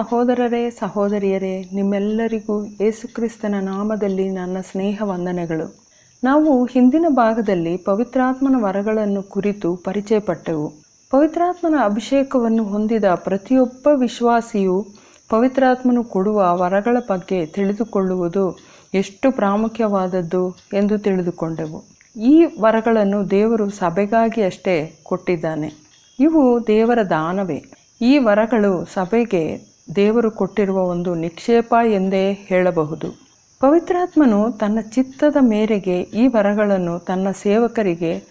ಸಹೋದರರೇ, ಸಹೋದರಿಯರೇ, ನಿಮ್ಮೆಲ್ಲರಿಗೂ ಯೇಸುಕ್ರಿಸ್ತನ ನಾಮದಲ್ಲಿ ನನ್ನ ಸ್ನೇಹ ವಂದನೆಗಳು. ನಾವು ಹಿಂದಿನ ಭಾಗದಲ್ಲಿ ಪವಿತ್ರಾತ್ಮನ ವರಗಳನ್ನು ಕುರಿತು ಪರಿಚಯಪಟ್ಟೆವು. ಪವಿತ್ರಾತ್ಮನ ಅಭಿಷೇಕವನ್ನು ಹೊಂದಿದ ಪ್ರತಿಯೊಬ್ಬ ವಿಶ್ವಾಸಿಯು ಪವಿತ್ರಾತ್ಮನು ಕೊಡುವ ವರಗಳ ಬಗ್ಗೆ ತಿಳಿದುಕೊಳ್ಳುವುದು ಎಷ್ಟು ಪ್ರಾಮುಖ್ಯವಾದದ್ದು ಎಂದು ತಿಳಿದುಕೊಂಡೆವು. ಈ ವರಗಳನ್ನು ದೇವರು ಸಭೆಗಾಗಿ ಅಷ್ಟೇ ಕೊಟ್ಟಿದ್ದಾನೆ. ಇವು ದೇವರ ದಾನವೇ. ಈ ವರಗಳು ಸಭೆಗೆ ದೇವರು ಕೊಟ್ಟಿರುವ ಒಂದು ನಿಕ್ಷೇಪ ಎಂದೇ ಹೇಳಬಹುದು. ಪವಿತ್ರಾತ್ಮನು ತನ್ನ ಚಿತ್ತದ ಮೇರೆಗೆ ಈ ವರಗಳನ್ನು ತನ್ನ ಸೇವಕರಿಗೆ,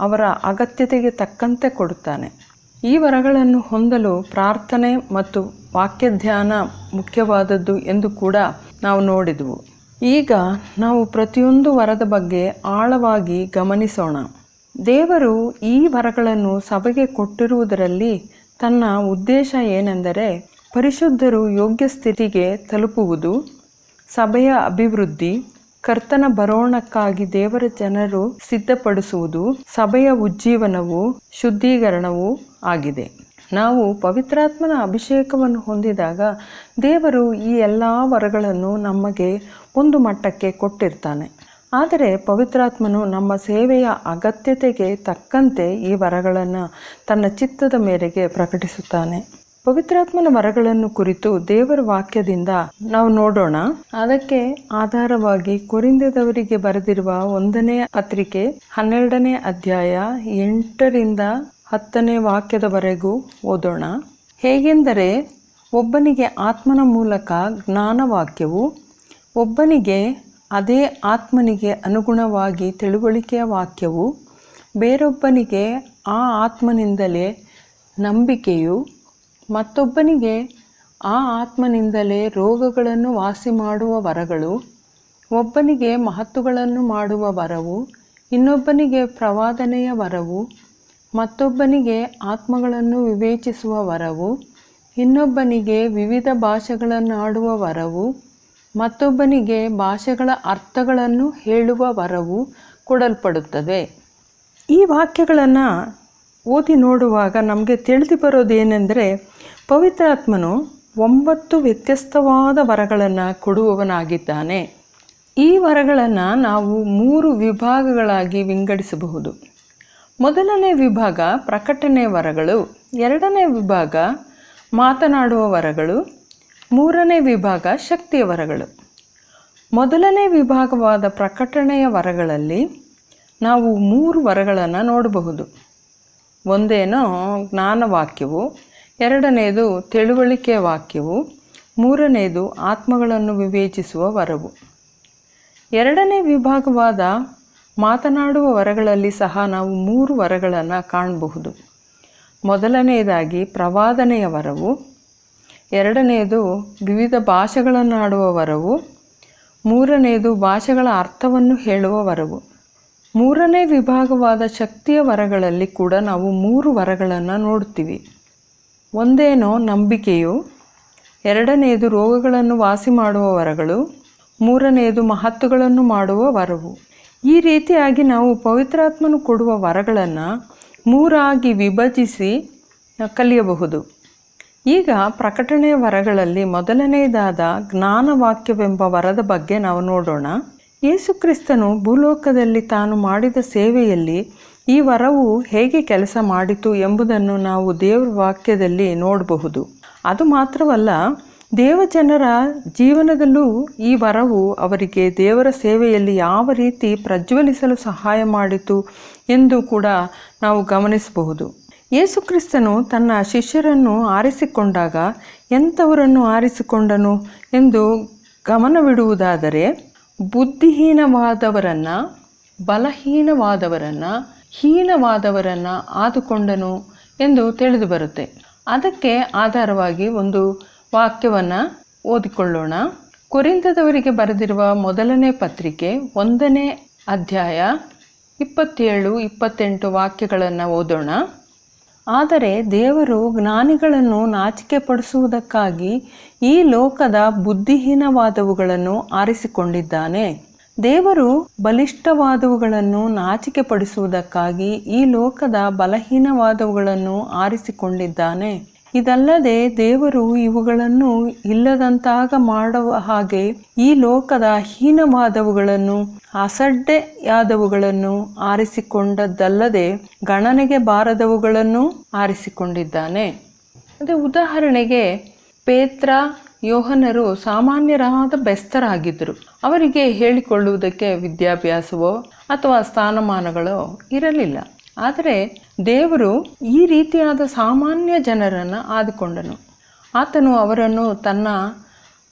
ಅವರ ಅಗತ್ಯತೆಗೆ ತಕ್ಕಂತೆ ಕೊಡುತ್ತಾನೆ. ಈ ವರಗಳನ್ನು ಹೊಂದಲು ಪ್ರಾರ್ಥನೆ ಮತ್ತು ವಾಕ್ಯ ಧ್ಯಾನ ಮುಖ್ಯವಾದದ್ದು ಎಂದು ಕೂಡ ನಾವು ನೋಡಿದೆವು. ಈಗ ನಾವು ಪ್ರತಿಯೊಂದು ವರದ ಬಗ್ಗೆ ಆಳವಾಗಿ ಗಮನಿಸೋಣ. ದೇವರು ಈ ವರಗಳನ್ನು ಸಭೆಗೆ ಕೊಟ್ಟಿರುವುದರಲ್ಲಿ ತನ್ನ ಉದ್ದೇಶ ಏನೆಂದರೆ ಪರಿಶುದ್ಧರು ಯೋಗ್ಯ ಸ್ಥಿತಿಗೆ ತಲುಪುವುದು, ಸಭೆಯ ಅಭಿವೃದ್ಧಿ, ಕರ್ತನ ಬರೋಣಕ್ಕಾಗಿ ದೇವರ ಜನರು ಸಿದ್ಧಪಡಿಸುವುದು, ಸಭೆಯ ಉಜ್ಜೀವನವು, ಶುದ್ಧೀಕರಣವೂ ಆಗಿದೆ. ನಾವು ಪವಿತ್ರಾತ್ಮನ ಅಭಿಷೇಕವನ್ನು ಹೊಂದಿದಾಗ ದೇವರು ಈ ಎಲ್ಲ ವರಗಳನ್ನು ನಮಗೆ ಒಂದು ಮಟ್ಟಕ್ಕೆ ಕೊಟ್ಟಿರ್ತಾನೆ. ಆದರೆ ಪವಿತ್ರಾತ್ಮನು ನಮ್ಮ ಸೇವೆಯ ಅಗತ್ಯತೆಗೆ ತಕ್ಕಂತೆ ಈ ವರಗಳನ್ನು ತನ್ನ ಚಿತ್ತದ ಮೇರೆಗೆ ಪ್ರಕಟಿಸುತ್ತಾನೆ. ಪವಿತ್ರಾತ್ಮನ ವರಗಳನ್ನು ಕುರಿತು ದೇವರ ವಾಕ್ಯದಿಂದ ನಾವು ನೋಡೋಣ. ಅದಕ್ಕೆ ಆಧಾರವಾಗಿ ಕೊರಿಂದದವರಿಗೆ ಬರೆದಿರುವ ಒಂದನೇ ಪತ್ರಿಕೆ ಹನ್ನೆರಡನೇ ಅಧ್ಯಾಯ ಎಂಟರಿಂದ ಹತ್ತನೇ ವಾಕ್ಯದವರೆಗೂ ಓದೋಣ. ಹೇಗೆಂದರೆ, ಒಬ್ಬನಿಗೆ ಆತ್ಮನ ಮೂಲಕ ಜ್ಞಾನವಾಕ್ಯವು, ಒಬ್ಬನಿಗೆ ಅದೇ ಆತ್ಮನಿಗೆ ಅನುಗುಣವಾಗಿ ತಿಳುವಳಿಕೆಯ ವಾಕ್ಯವು, ಬೇರೊಬ್ಬನಿಗೆ ಆ ಆತ್ಮನಿಂದಲೇ ನಂಬಿಕೆಯು ಮತ್ತೊಬ್ಬನಿಗೆ ಆ ಆತ್ಮನಿಂದಲೇ ರೋಗಗಳನ್ನು ವಾಸಿ ಮಾಡುವ ವರಗಳು, ಒಬ್ಬನಿಗೆ ಮಹತ್ತುಗಳನ್ನು ಮಾಡುವ ವರವು, ಇನ್ನೊಬ್ಬನಿಗೆ ಪ್ರವಾದನೆಯ ವರವು, ಮತ್ತೊಬ್ಬನಿಗೆ ಆತ್ಮಗಳನ್ನು ವಿವೇಚಿಸುವ ವರವು, ಇನ್ನೊಬ್ಬನಿಗೆ ವಿವಿಧ ಭಾಷೆಗಳನ್ನಾಡುವ ವರವು, ಮತ್ತೊಬ್ಬನಿಗೆ ಭಾಷೆಗಳ ಅರ್ಥಗಳನ್ನು ಹೇಳುವ ವರವು ಕೊಡಲ್ಪಡುತ್ತದೆ. ಈ ವಾಕ್ಯಗಳನ್ನು ಓದಿ ನೋಡುವಾಗ ನಮಗೆ ತಿಳಿದು ಬರೋದೇನೆಂದರೆ ಪವಿತ್ರಾತ್ಮನು ಒಂಬತ್ತು ವ್ಯತ್ಯಸ್ತವಾದ ವರಗಳನ್ನು ಕೊಡುವವನಾಗಿದ್ದಾನೆ. ಈ ವರಗಳನ್ನು ನಾವು ಮೂರು ವಿಭಾಗಗಳಾಗಿ ವಿಂಗಡಿಸಬಹುದು. ಮೊದಲನೇ ವಿಭಾಗ ಪ್ರಕಟಣೆ ವರಗಳು, ಎರಡನೇ ವಿಭಾಗ ಮಾತನಾಡುವ ವರಗಳು, ಮೂರನೇ ವಿಭಾಗ ಶಕ್ತಿಯ ವರಗಳು. ಮೊದಲನೇ ವಿಭಾಗವಾದ ಪ್ರಕಟಣೆಯ ವರಗಳಲ್ಲಿ ನಾವು ಮೂರು ವರಗಳನ್ನು ನೋಡಬಹುದು. ಒಂದೇನೋ ಜ್ಞಾನವಾಕ್ಯವು ಎರಡನೆಯದು ತಿಳುವಳಿಕೆಯ ವಾಕ್ಯವು ಮೂರನೆಯದು ಆತ್ಮಗಳನ್ನು ವಿವೇಚಿಸುವ ವರವು. ಎರಡನೇ ವಿಭಾಗವಾದ ಮಾತನಾಡುವ ವರಗಳಲ್ಲಿ ಸಹ ನಾವು ಮೂರು ವರಗಳನ್ನು ಕಾಣಬಹುದು. ಮೊದಲನೆಯದಾಗಿ ಪ್ರವಾದನೆಯ ವರವು ಎರಡನೆಯದು ವಿವಿಧ ಭಾಷೆಗಳನ್ನಾಡುವ ವರವು ಮೂರನೆಯದು ಭಾಷೆಗಳ ಅರ್ಥವನ್ನು ಹೇಳುವ ವರವು. ಮೂರನೇ ವಿಭಾಗವಾದ ಶಕ್ತಿಯ ವರಗಳಲ್ಲಿ ಕೂಡ ನಾವು ಮೂರು ವರಗಳನ್ನು ನೋಡ್ತೀವಿ. ಒಂದೇನೋ ನಂಬಿಕೆಯು ಎರಡನೆಯದು ರೋಗಗಳನ್ನು ವಾಸಿ ಮಾಡುವ ವರಗಳು ಮೂರನೆಯದು ಮಹತ್ತುಗಳನ್ನು ಮಾಡುವ ವರವು. ಈ ರೀತಿಯಾಗಿ ನಾವು ಪವಿತ್ರಾತ್ಮನು ಕೊಡುವ ವರಗಳನ್ನು ಮೂರಾಗಿ ವಿಭಜಿಸಿ ಕಲಿಯಬಹುದು. ಈಗ ಪ್ರಕಟಣೆಯ ವರಗಳಲ್ಲಿ ಮೊದಲನೆಯದಾದ ಜ್ಞಾನವಾಕ್ಯವೆಂಬ ವರದ ಬಗ್ಗೆ ನಾವು ನೋಡೋಣ. ಯೇಸುಕ್ರಿಸ್ತನು ಭೂಲೋಕದಲ್ಲಿ ತಾನು ಮಾಡಿದ ಸೇವೆಯಲ್ಲಿ ಈ ವರವು ಹೇಗೆ ಕೆಲಸ ಮಾಡಿತು ಎಂಬುದನ್ನು ನಾವು ದೇವರ ವಾಕ್ಯದಲ್ಲಿ ನೋಡಬಹುದು. ಅದು ಮಾತ್ರವಲ್ಲ, ದೇವಜನರ ಜೀವನದಲ್ಲೂ ಈ ವರವು ಅವರಿಗೆ ದೇವರ ಸೇವೆಯಲ್ಲಿ ಯಾವ ರೀತಿ ಪ್ರಜ್ವಲಿಸಲು ಸಹಾಯ ಮಾಡಿತು ಎಂದು ಕೂಡ ನಾವು ಗಮನಿಸಬಹುದು. ಯೇಸುಕ್ರಿಸ್ತನು ತನ್ನ ಶಿಷ್ಯರನ್ನು ಆರಿಸಿಕೊಂಡಾಗ ಎಂಥವರನ್ನು ಆರಿಸಿಕೊಂಡನು ಎಂದು ಗಮನವಿಡುವುದಾದರೆ ಬುದ್ಧಿಹೀನವಾದವರನ್ನು, ಬಲಹೀನವಾದವರನ್ನು, ಹೀನವಾದವರನ್ನು ಆದುಕೊಂಡನು ಎಂದು ತಿಳಿದು ಬರುತ್ತೆ. ಅದಕ್ಕೆ ಆಧಾರವಾಗಿ ಒಂದು ವಾಕ್ಯವನ್ನು ಓದಿಕೊಳ್ಳೋಣ. ಕುರಿಂದದವರಿಗೆ ಬರೆದಿರುವ ಮೊದಲನೇ ಪತ್ರಿಕೆ ಒಂದನೇ ಅಧ್ಯಾಯ ಇಪ್ಪತ್ತೇಳು, ಇಪ್ಪತ್ತೆಂಟು ವಾಕ್ಯಗಳನ್ನು ಓದೋಣ. ಆದರೆ ದೇವರು ಜ್ಞಾನಿಗಳನ್ನು ನಾಚಿಕೆಪಡಿಸುವುದಕ್ಕಾಗಿ ಈ ಲೋಕದ ಬುದ್ಧಿಹೀನವಾದವುಗಳನ್ನು ಆರಿಸಿಕೊಂಡಿದ್ದಾನೆ. ದೇವರು ಬಲಿಷ್ಠವಾದವುಗಳನ್ನು ನಾಚಿಕೆಪಡಿಸುವುದಕ್ಕಾಗಿ ಈ ಲೋಕದ ಬಲಹೀನವಾದವುಗಳನ್ನು ಆರಿಸಿಕೊಂಡಿದ್ದಾನೆ. ಇದಲ್ಲದೆ ದೇವರು ಇವುಗಳನ್ನು ಇಲ್ಲದಂತಾಗ ಮಾಡುವ ಹಾಗೆ ಈ ಲೋಕದ ಹೀನವಾದವುಗಳನ್ನು, ಅಸಡ್ಡೆಯಾದವುಗಳನ್ನು ಆರಿಸಿಕೊಂಡದ್ದಲ್ಲದೆ ಗಣನೆಗೆ ಬಾರದವುಗಳನ್ನು ಆರಿಸಿಕೊಂಡಿದ್ದಾನೆ. ಅದೇ ಉದಾಹರಣೆಗೆ ಪೇತ್ರ, ಯೋಹನರು ಸಾಮಾನ್ಯರಾದ ಬೆಸ್ತರಾಗಿದ್ದರು. ಅವರಿಗೆ ಹೇಳಿಕೊಳ್ಳುವುದಕ್ಕೆ ವಿದ್ಯಾಭ್ಯಾಸವೋ ಅಥವಾ ಸ್ಥಾನಮಾನಗಳೋ ಇರಲಿಲ್ಲ. ಆದರೆ ದೇವರು ಈ ರೀತಿಯಾದ ಸಾಮಾನ್ಯ ಜನರನ್ನು ಆದುಕೊಂಡನು. ಆತನು ಅವರನ್ನು ತನ್ನ